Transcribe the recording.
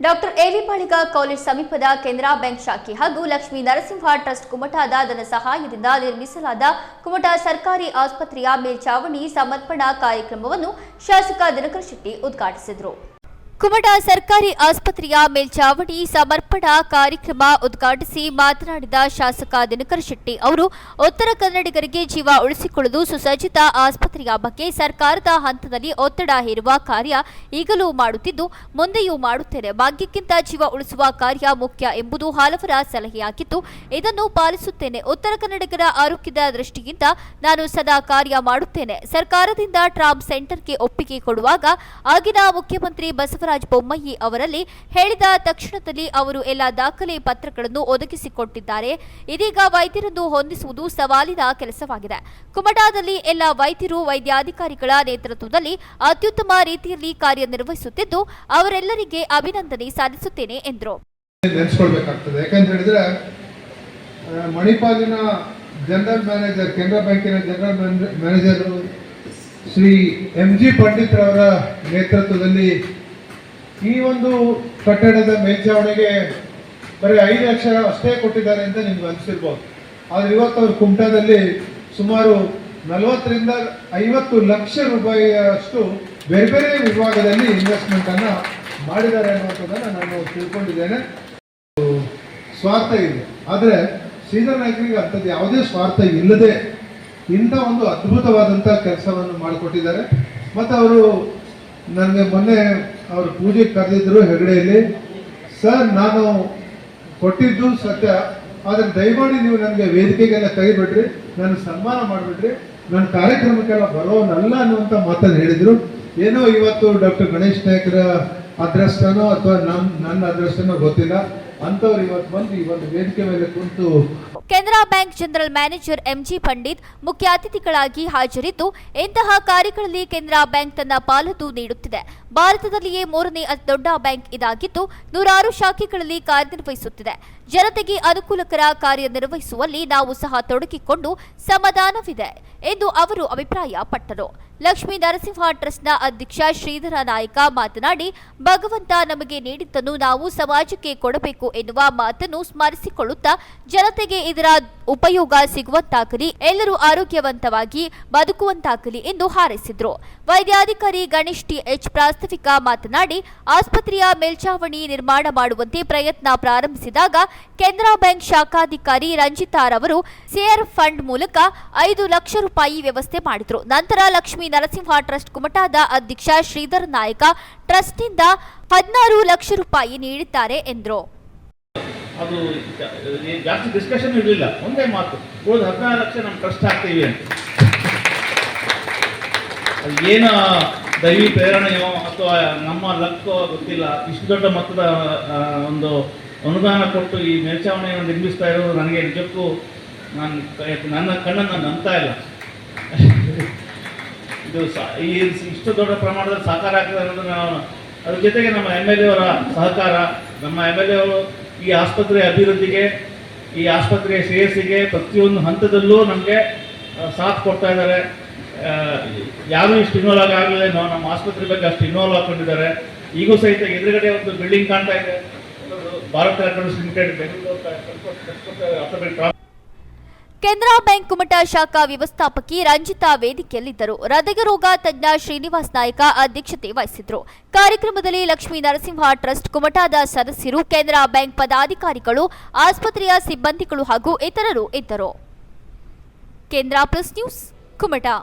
Doctor ಏಲಿಪಾಳಿಗ college ಸಮೀಪದ Canara bank ಶಾಖೆ ಹಾಗೂ ಲಕ್ಷ್ಮೀ ನರಸಿಂಹ ಟ್ರಸ್ಟ್ ಕುಮಟಾದ ಧನ ಸಹಾಯದಿಂದ ನಿರ್ಮಿಸಲಾದ ಕುಮಟಾ ಸರ್ಕಾರಿ ಆಸ್ಪತ್ರೆಯ ಮೇಲ್ಚಾವಣಿ ಸಮರ್ಪಣಾ ಕಾರ್ಯಕ್ರಮವನ್ನು ಶಾಸಕ ದಿನಕರ್ ಶೆಟ್ಟಿ ಉದ್ಘಾಟಿಸಿದರು. ಕುಮಟಾ ಸರ್ಕಾರಿ ಆಸ್ಪತ್ರೆಯ ಮೇಲ್ಚಾವಣಿ ಸಮರ್ಪಣಾ ಕಾರ್ಯಕ್ರಮ ಉದ್ಘಾಟಿಸಿ ಮಾತನಾಡಿದ ಶಾಸಕ ದಿನಕರ ಶೆಟ್ಟಿ ಅವರು, ಉತ್ತರ ಕನ್ನಡಿಗರಿಗೆ ಜೀವ ಉಳಿಸಿಕೊಳ್ಳಲು ಸುಸಜ್ಜಿತ ಆಸ್ಪತ್ರೆಯ ಬಗ್ಗೆ ಸರ್ಕಾರದ ಹಂತದಲ್ಲಿ ಒತ್ತಡ ಹೇರುವ ಕಾರ್ಯ ಈಗಲೂ ಮಾಡುತ್ತಿದ್ದು, ಮುಂದೆಯೂ ಮಾಡುತ್ತೇನೆ. ಭಾಗ್ಯಕ್ಕಿಂತ ಜೀವ ಉಳಿಸುವ ಕಾರ್ಯ ಮುಖ್ಯ ಎಂಬುದು ಹಲವರ ಸಲಹೆಯಾಗಿದ್ದು ಇದನ್ನು ಪಾಲಿಸುತ್ತೇನೆ. ಉತ್ತರ ಕನ್ನಡಿಗರ ಆರೋಗ್ಯದ ದೃಷ್ಟಿಯಿಂದ ನಾನು ಸದಾ ಕಾರ್ಯ ಮಾಡುತ್ತೇನೆ. ಸರ್ಕಾರದಿಂದ ಟ್ರಾಮ್ ಸೆಂಟರ್ಗೆ ಒಪ್ಪಿಗೆ ಕೊಡುವಾಗ ಆಗಿನ ಮುಖ್ಯಮಂತ್ರಿ ಬಸವರಾಜ ಬೊಮ್ಮಾಯಿ ಅವರಲ್ಲಿ ಹೇಳಿದ ತಕ್ಷಣದಲ್ಲಿ ಅವರು ಎಲ್ಲ ದಾಖಲೆ ಪತ್ರಗಳನ್ನು ಒದಗಿಸಿಕೊಟ್ಟಿದ್ದಾರೆ. ಇದೀಗ ವೈದ್ಯರನ್ನು ಹೊಂದಿಸುವುದು ಸವಾಲಿನ ಕೆಲಸವಾಗಿದೆ. ಕುಮಟಾದಲ್ಲಿ ಎಲ್ಲ ವೈದ್ಯರು, ವೈದ್ಯಾಧಿಕಾರಿಗಳ ನೇತೃತ್ವದಲ್ಲಿ ಅತ್ಯುತ್ತಮ ರೀತಿಯಲ್ಲಿ ಕಾರ್ಯನಿರ್ವಹಿಸುತ್ತಿದ್ದು, ಅವರೆಲ್ಲರಿಗೆ ಅಭಿನಂದನೆ ಸಲ್ಲಿಸುತ್ತೇನೆ, ಎಂದರು. ಮಣಿಪಾಲಿನ ಜನರಲ್ ಮ್ಯಾನೇಜರ್, ಕೆನರಾ ಬ್ಯಾಂಕಿನ general manager Shri M G Pandit ರವರ ನೇತೃತ್ವದಲ್ಲಿ ಈ ಒಂದು ಕಟ್ಟಡದ ಮೇಲ್ಚಾವಣೆಗೆ ಬರೀ ಐದು ಲಕ್ಷ ಅಷ್ಟೇ ಕೊಟ್ಟಿದ್ದಾರೆ ಅಂತ ನಿಮ್ಗೆ ಅನಿಸಿರ್ಬೋದು. ಆದ್ರೆ ಇವತ್ತು ಅವರು ಕುಮಟಾದಲ್ಲಿ ಸುಮಾರು ನಲವತ್ತರಿಂದ ಐವತ್ತು ಲಕ್ಷ ರೂಪಾಯಿಯಷ್ಟು ಬೇರೆ ಬೇರೆ ವಿಭಾಗದಲ್ಲಿ ಇನ್ವೆಸ್ಟ್ಮೆಂಟ್ ಅನ್ನ ಮಾಡಿದ್ದಾರೆ ಅನ್ನೋದನ್ನ ನಾನು ತಿಳ್ಕೊಂಡಿದ್ದೇನೆ. ಸ್ವಾರ್ಥ ಇದೆ. ಆದರೆ ಶ್ರೀಧರ್ ನಾಯ್ಕರಿಗೆ ಅಂಥದ್ದು ಯಾವುದೇ ಸ್ವಾರ್ಥ ಇಲ್ಲದೆ ಇಂಥ ಒಂದು ಅದ್ಭುತವಾದಂಥ ಕೆಲಸವನ್ನು ಮಾಡಿಕೊಟ್ಟಿದ್ದಾರೆ. ಮತ್ತು ಅವರು ನನಗೆ ಮೊನ್ನೆ ಅವರು ಪೂಜೆ ಕರೆದಿದ್ರು ಹೆಗಡೆಯಲ್ಲಿ ಸರ್, ನಾನು ಕೊಟ್ಟಿದ್ದು ಸತ್ಯ, ಆದರೆ ದಯಮಾಡಿ ನೀವು ನನಗೆ ವೇದಿಕೆಗೆಲ್ಲ ಕೈ ಬಿಡ್ರಿ ನನ್ನ ಸನ್ಮಾನ ಮಾಡಿಬಿಡ್ರಿ ನನ್ನ ಕಾರ್ಯಕ್ರಮಕ್ಕೆಲ್ಲ ಬರೋನಲ್ಲ ಅನ್ನುವಂಥ ಮಾತನ್ನು ಹೇಳಿದರು. ಏನೋ ಇವತ್ತು ಡಾಕ್ಟರ್ ಗಣೇಶ್ ನಾಯ್ಕರ ಅದೃಷ್ಟನೋ ಅಥವಾ ನನ್ನ ನನ್ನ ಅದೃಷ್ಟನೋ ಗೊತ್ತಿಲ್ಲ. Canara bank general manager MG Pandit ಮುಖ್ಯ ಅತಿಥಿಗಳಾಗಿ ಹಾಜರಿದ್ದು ಇಂತಹ ಕಾರ್ಯಗಳಲ್ಲಿ ಕೆನರಾ ಬ್ಯಾಂಕ್ ತನ್ನ ಪಾಲತು ನೀಡುತ್ತಿದೆ. ಭಾರತದಲ್ಲಿಯೇ ಮೂರನೇ ಅತಿ ದೊಡ್ಡ ಬ್ಯಾಂಕ್ ಇದಾಗಿದ್ದು ನೂರಾರು ಶಾಖೆಗಳಲ್ಲಿ ಕಾರ್ಯನಿರ್ವಹಿಸುತ್ತಿದೆ. ಜನತೆಗೆ ಅನುಕೂಲಕರ ಕಾರ್ಯನಿರ್ವಹಿಸುವಲ್ಲಿ ನಾವು ಸಹ ತೊಡಗಿಕೊಂಡು ಸಮಾಧಾನವಿದೆ ಎಂದು ಅವರು ಅಭಿಪ್ರಾಯಪಟ್ಟರು. ಲಕ್ಷ್ಮೀ ನರಸಿಂಹ ಟ್ರಸ್ಟ್ನ ಅಧ್ಯಕ್ಷ ಶ್ರೀಧರ ನಾಯಕ ಮಾತನಾಡಿ, ಭಗವಂತ ನಮಗೆ ನೀಡಿದ್ದನ್ನು ನಾವು ಸಮಾಜಕ್ಕೆ ಕೊಡಬೇಕು ಎನ್ನುವ ಮಾತನ್ನು ಸ್ಮರಿಸಿಕೊಳ್ಳುತ್ತಾ ಜನತೆಗೆ ಇದರ ಉಪಯೋಗ ಸಿಗುವಂತಾಗಲಿ ಎಲ್ಲರೂ ಆರೋಗ್ಯವಂತವಾಗಿ ಬದುಕುವಂತಾಗಲಿ ಎಂದು ಹಾರೈಸಿದರು. ವೈದ್ಯಾಧಿಕಾರಿ ಗಣೇಶ್ ಟಿ ಎಚ್ ಪ್ರಾಸ್ತವಿಕ ಮಾತನಾಡಿ, ಆಸ್ಪತ್ರೆಯ ಮೇಲ್ಚಾವಣಿ ನಿರ್ಮಾಣ ಮಾಡುವಂತೆ ಪ್ರಯತ್ನ ಪ್ರಾರಂಭಿಸಿದಾಗ ಕೆನರಾ ಬ್ಯಾಂಕ್ ಶಾಖಾಧಿಕಾರಿ ರಂಜಿತಾರವರು ಸೇರ್ ಫಂಡ್ ಮೂಲಕ ಐದು ಲಕ್ಷ ರೂಪಾಯಿ ವ್ಯವಸ್ಥೆ ಮಾಡಿದರು. ನಂತರ ಲಕ್ಷ್ಮೀ ನರಸಿಂಹ ಟ್ರಸ್ಟ್ ಕುಮಟಾದ ಅಧ್ಯಕ್ಷ ಶ್ರೀಧರ್ ನಾಯಕ ಟ್ರಸ್ಟ್ನಿಂದ ಹದಿನಾರು ಲಕ್ಷ ರೂಪಾಯಿ ನೀಡಿದ್ದಾರೆ ಎಂದರು. ಅದು ಜಾಸ್ತಿ ಡಿಸ್ಕಷನ್ ಇರಲಿಲ್ಲ. ಒಂದೇ ಮಾತು, ಹೋದ ಹದಿನಾರು ಲಕ್ಷ ನಮ್ಮ ಟ್ರಸ್ಟ್ ಹಾಕ್ತೀವಿ ಅಂತ. ಅದು ಏನು ದೈವಿ ಪ್ರೇರಣೆಯೋ ಅಥವಾ ನಮ್ಮ ಲಕ್ಕೋ ಗೊತ್ತಿಲ್ಲ. ಇಷ್ಟು ದೊಡ್ಡ ಮೊತ್ತದ ಒಂದು ಅನುದಾನ ಕೊಟ್ಟು ಈ ಮೇಲ್ಚಾವಣಿಯನ್ನು ನಿರ್ಮಿಸ್ತಾ ಇರೋದು ನನಗೆ ನಿಜಕ್ಕೂ ನಾನು ನನ್ನ ಕಣ್ಣನ್ನು ನಂಬ್ತಾ ಇಲ್ಲ. ಇದು ಈ ಇಷ್ಟು ದೊಡ್ಡ ಪ್ರಮಾಣದಲ್ಲಿ ಸಹಕಾರ ಆಗ್ತದೆ ಅನ್ನೋದು ನಾವು ಅದ್ರ ಜೊತೆಗೆ ನಮ್ಮ ಎಂ ಎಲ್ ಎ ಅವರ ಸಹಕಾರ, ನಮ್ಮ ಎಂ ಎಲ್ ಎ ಅವರು ಈ ಆಸ್ಪತ್ರೆ ಅಭಿವೃದ್ಧಿಗೆ, ಈ ಆಸ್ಪತ್ರೆಯ ಶ್ರೇಯಸ್ಸಿಗೆ ಪ್ರತಿಯೊಂದು ಹಂತದಲ್ಲೂ ನಮಗೆ ಸಾಥ್ ಕೊಡ್ತಾ ಇದ್ದಾರೆ. ಯಾರು ಇಷ್ಟು ಇನ್ವಾಲ್ವ್ ಆಗಲಿಲ್ಲ ನಾವು ನಮ್ಮ ಆಸ್ಪತ್ರೆ ಬಗ್ಗೆ ಅಷ್ಟು ಇನ್ವಾಲ್ವ್ ಹಾಕೊಂಡಿದ್ದಾರೆ ಈಗೂ ಸಹಿತ ಎದುರುಗಡೆ ಒಂದು ಬಿಲ್ಡಿಂಗ್ ಕಾಣ್ತಾ ಇದೆ. Bharat electronics limited Bengaluru Canara bank Kumta ಶಾಖಾ ವ್ಯವಸ್ಥಾಪಕಿ ರಂಜಿತಾ ವೇದಿಕೆಯಲ್ಲಿದ್ದರು. ಹೃದಯ ರೋಗ ತಜ್ಞ ಶ್ರೀನಿವಾಸ್ ನಾಯಕ ಅಧ್ಯಕ್ಷತೆ ವಹಿಸಿದ್ರು ಕಾರ್ಯಕ್ರಮದಲ್ಲಿ ಲಕ್ಷ್ಮೀ ನರಸಿಂಹ ಟ್ರಸ್ಟ್ ಕುಮಟಾದ ಸದಸ್ಯರು, ಕೆನರಾ ಬ್ಯಾಂಕ್ ಪದಾಧಿಕಾರಿಗಳು, ಆಸ್ಪತ್ರೆಯ ಸಿಬ್ಬಂದಿಗಳು ಹಾಗೂ ಇತರರು ಇದ್ದರು. ಕೇಂದ್ರ ಪ್ಲಸ್ ನ್ಯೂಸ್ ಕುಮಟಾ.